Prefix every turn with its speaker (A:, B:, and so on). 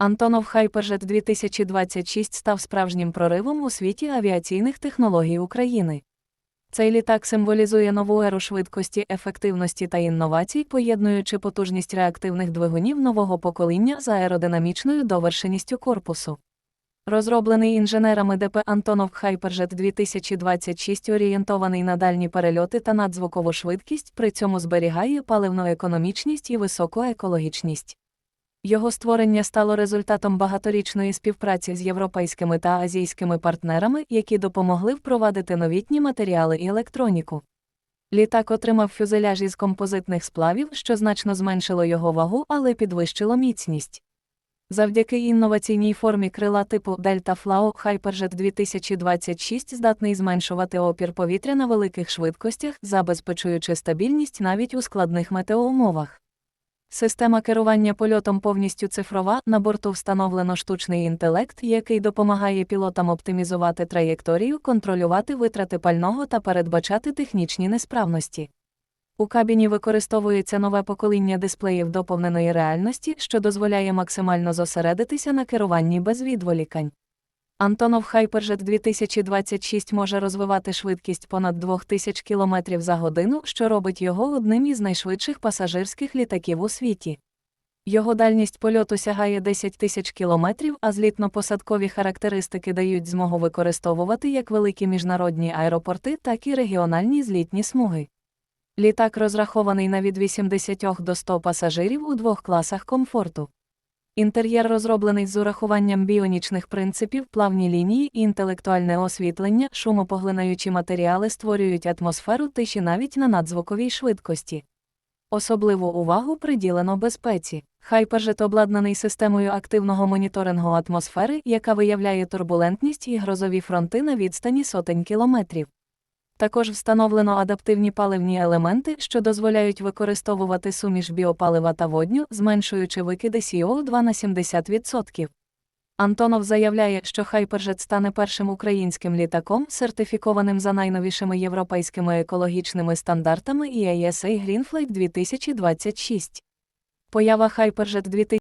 A: Антонов Хайпержет 2026 став справжнім проривом у світі авіаційних технологій України. Цей літак символізує нову еру швидкості, ефективності та інновацій, поєднуючи потужність реактивних двигунів нового покоління за аеродинамічною довершеністю корпусу. Розроблений інженерами ДП Антонов Хайпержет 2026 орієнтований на дальні перельоти та надзвукову швидкість, при цьому зберігає паливну економічність і високу екологічність. Його створення стало результатом багаторічної співпраці з європейськими та азійськими партнерами, які допомогли впровадити новітні матеріали і електроніку. Літак отримав фюзеляж із композитних сплавів, що значно зменшило його вагу, але підвищило міцність. Завдяки інноваційній формі крила типу Delta Flow Hyperjet 2026 здатний зменшувати опір повітря на великих швидкостях, забезпечуючи стабільність навіть у складних метеоумовах. Система керування польотом повністю цифрова, на борту встановлено штучний інтелект, який допомагає пілотам оптимізувати траєкторію, контролювати витрати пального та передбачати технічні несправності. У кабіні використовується нове покоління дисплеїв доповненої реальності, що дозволяє максимально зосередитися на керуванні без відволікань. Антонов Hyperjet 2026 може розвивати швидкість понад 2000 км за годину, що робить його одним із найшвидших пасажирських літаків у світі. Його дальність польоту сягає 10 тисяч кілометрів, а злітно-посадкові характеристики дають змогу використовувати як великі міжнародні аеропорти, так і регіональні злітні смуги. Літак розрахований на від 80 до 100 пасажирів у двох класах комфорту. Інтер'єр розроблений з урахуванням біонічних принципів, плавні лінії, інтелектуальне освітлення, шумопоглинаючі матеріали створюють атмосферу тиші навіть на надзвуковій швидкості. Особливу увагу приділено безпеці. Хайпержет обладнаний системою активного моніторингу атмосфери, яка виявляє турбулентність і грозові фронти на відстані сотень кілометрів. Також встановлено адаптивні паливні елементи, що дозволяють використовувати суміш біопалива та водню, зменшуючи викиди CO2 на 70%. Антонов заявляє, що Хайпержет стане першим українським літаком, сертифікованим за найновішими європейськими екологічними стандартами EASA Greenflight 2026. Поява Hyperjet 2026